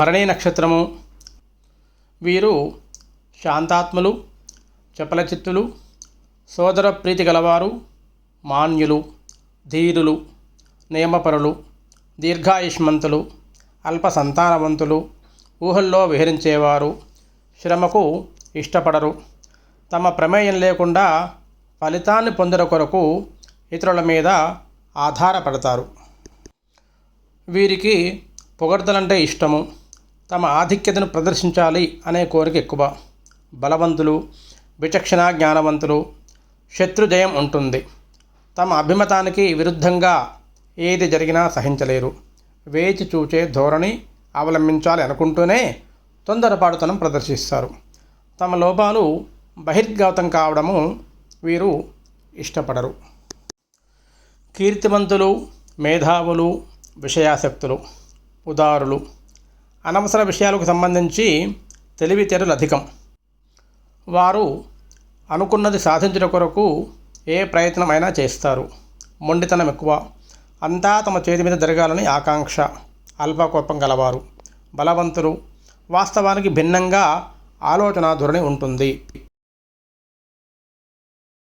పరణీ నక్షత్రము. వీరు శాంతాత్ములు చపలచిత్తులు సోదర ప్రీతి గలవారు మాన్యులు ధీరులు నియమపరులు దీర్ఘాయుష్మంతులు అల్ప సంతానవంతులు ఊహల్లో విహరించేవారు శ్రమకు ఇష్టపడరు తమ ప్రమేయం లేకుండా ఫలితాన్ని పొందడం కొరకు ఇతరుల మీద ఆధారపడతారు. వీరికి పొగడ్తలంటే ఇష్టము. తమ ఆధిక్యతను ప్రదర్శించాలి అనే కోరిక ఎక్కువ. బలవంతులు విచక్షణ జ్ఞానవంతులు శత్రుజయం ఉంటుంది. తమ అభిమతానికి విరుద్ధంగా ఏది జరిగినా సహించలేరు. వేచి చూచే ధోరణి అవలంబించాలి అనుకుంటూనే తొందరపాటుతనం ప్రదర్శిస్తారు. తమ లోపాలు బహిర్గతం కావడము వీరు ఇష్టపడరు. కీర్తివంతులు మేధావులు విషయాసక్తులు ఉదారులు అనవసర విషయాలకు సంబంధించి తెలివితేటలు అధికం. వారు అనుకున్నది సాధించిన కొరకు ఏ ప్రయత్నమైనా చేస్తారు. మొండితనం ఎక్కువ. అంతా తమ చేతి మీద జరగాలని ఆకాంక్ష. అల్పకోపం గలవారు. బలవంతులు. వాస్తవానికి భిన్నంగా ఆలోచన ధోరణి ఉంటుంది.